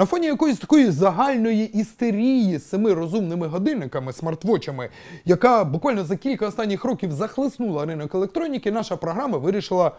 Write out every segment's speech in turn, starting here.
На фоні якоїсь такої загальної істерії з цими розумними годинниками, смартвочами, яка буквально за кілька останніх років захлеснула ринок електроніки, наша програма вирішила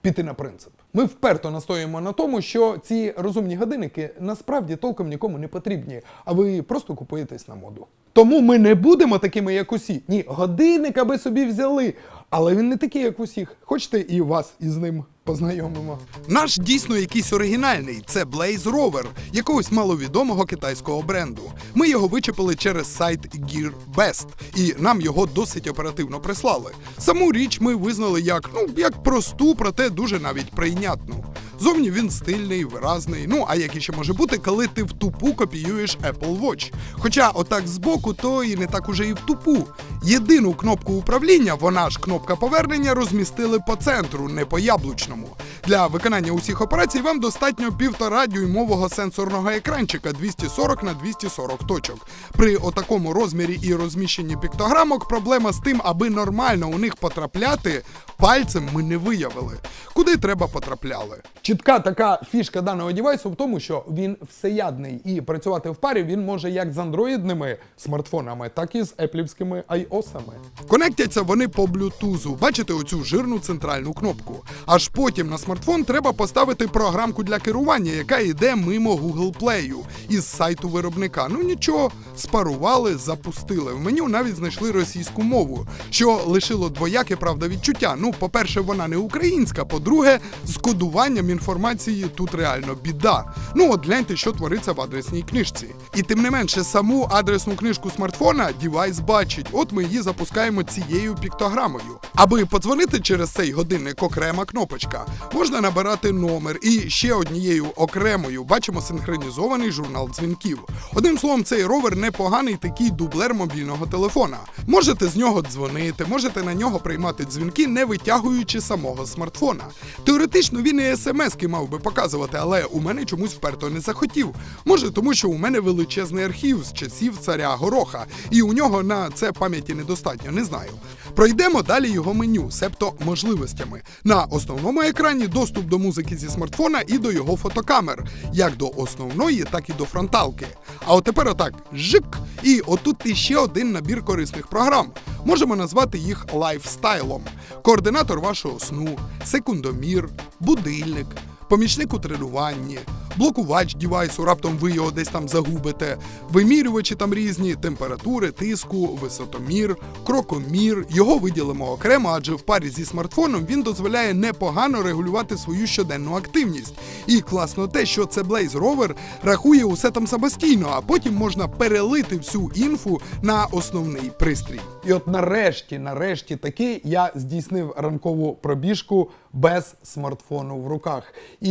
піти на принцип. Ми вперто настоюємо на тому, що ці розумні годинники насправді толком нікому не потрібні, а ви просто купуєтесь на моду. Тому ми не будемо такими, як усі. Ні, годинник аби собі взяли. Але він не такий, як усіх. Хочете і вас із ним познайомимо. Наш дійсно якийсь оригінальний. Це Blaze Rover, якогось маловідомого китайського бренду. Ми його вичепили через сайт GearBest, і нам його досить оперативно прислали. Саму річ ми визнали як ну як просту, проте дуже навіть прийнятну. Зовні він стильний, виразний. Ну а як іще може бути, коли ти в тупу копіюєш Apple Watch. Хоча отак збоку, то і не так уже і в тупу. Єдину кнопку управління, вона ж кнопка повернення, розмістили по центру, не по яблучному. Для виконання усіх операцій вам достатньо півтора дюймового сенсорного екранчика 240 на 240 точок. При отакому розмірі і розміщенні піктограмок проблема з тим, аби нормально у них потрапляти, пальцем ми не виявили. Куди треба потрапляли. Чітка така фішка даного девайсу в тому, що він всеядний і працювати в парі він може як з андроїдними смартфонами, так і з еплівськими iOS-ами. Конектяться вони по блютузу. Бачите оцю жирну центральну кнопку. Аж потім на смартфон треба поставити програмку для керування, яка йде мимо Google Play із сайту виробника. Ну нічого, спарували, запустили. В меню навіть знайшли російську мову, що лишило двояке правда відчуття. Ну, по-перше, вона не українська. По-друге, з кодуванням інформації тут реально біда. Ну от гляньте, що твориться в адресній книжці. І тим не менше, саму адресну книжку смартфона дівайс бачить. От ми її запускаємо цією піктограмою. Аби подзвонити через цей годинник окрема кнопочка, можна набирати номер і ще однією окремою бачимо синхронізований журнал дзвінків. Одним словом, цей ровер непоганий такий дублер мобільного телефона. Можете з нього дзвонити, можете на нього приймати дзвінки, не витягуючи самого смартфона. Теоретично він і смски мав би показувати, але у мене чомусь вперто не захотів. Може, тому що у мене величезний архів з часів царя Гороха, і у нього на це пам'яті недостатньо, не знаю. Пройдемо далі його меню, себто можливостями. На основному екрані доступ до музики зі смартфона і до його фотокамер, як до основної, так і до фронталки. А от тепер отак жик, і отут іще один набір корисних програм. Можемо назвати їх лайфстайлом, координатор вашого сну, секундомір, будильник, помічник у тренуванні, блокувач дівайсу, раптом ви його десь там загубите, вимірювачі там різні, температури, тиску, висотомір, крокомір. Його виділимо окремо, адже в парі зі смартфоном він дозволяє непогано регулювати свою щоденну активність. І класно те, що це Blaze Rover рахує усе там самостійно, а потім можна перелити всю інфу на основний пристрій. І от нарешті, нарешті таки я здійснив ранкову пробіжку без смартфону в руках. І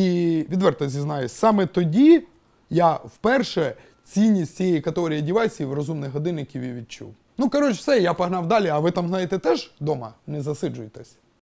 відверто зізнаюсь, саме тоді я вперше цінність цієї категорії девайсів розумних годинників і відчув. Ну, коротше, все, я погнав далі, а ви там, знаєте, теж вдома не засиджуйтесь.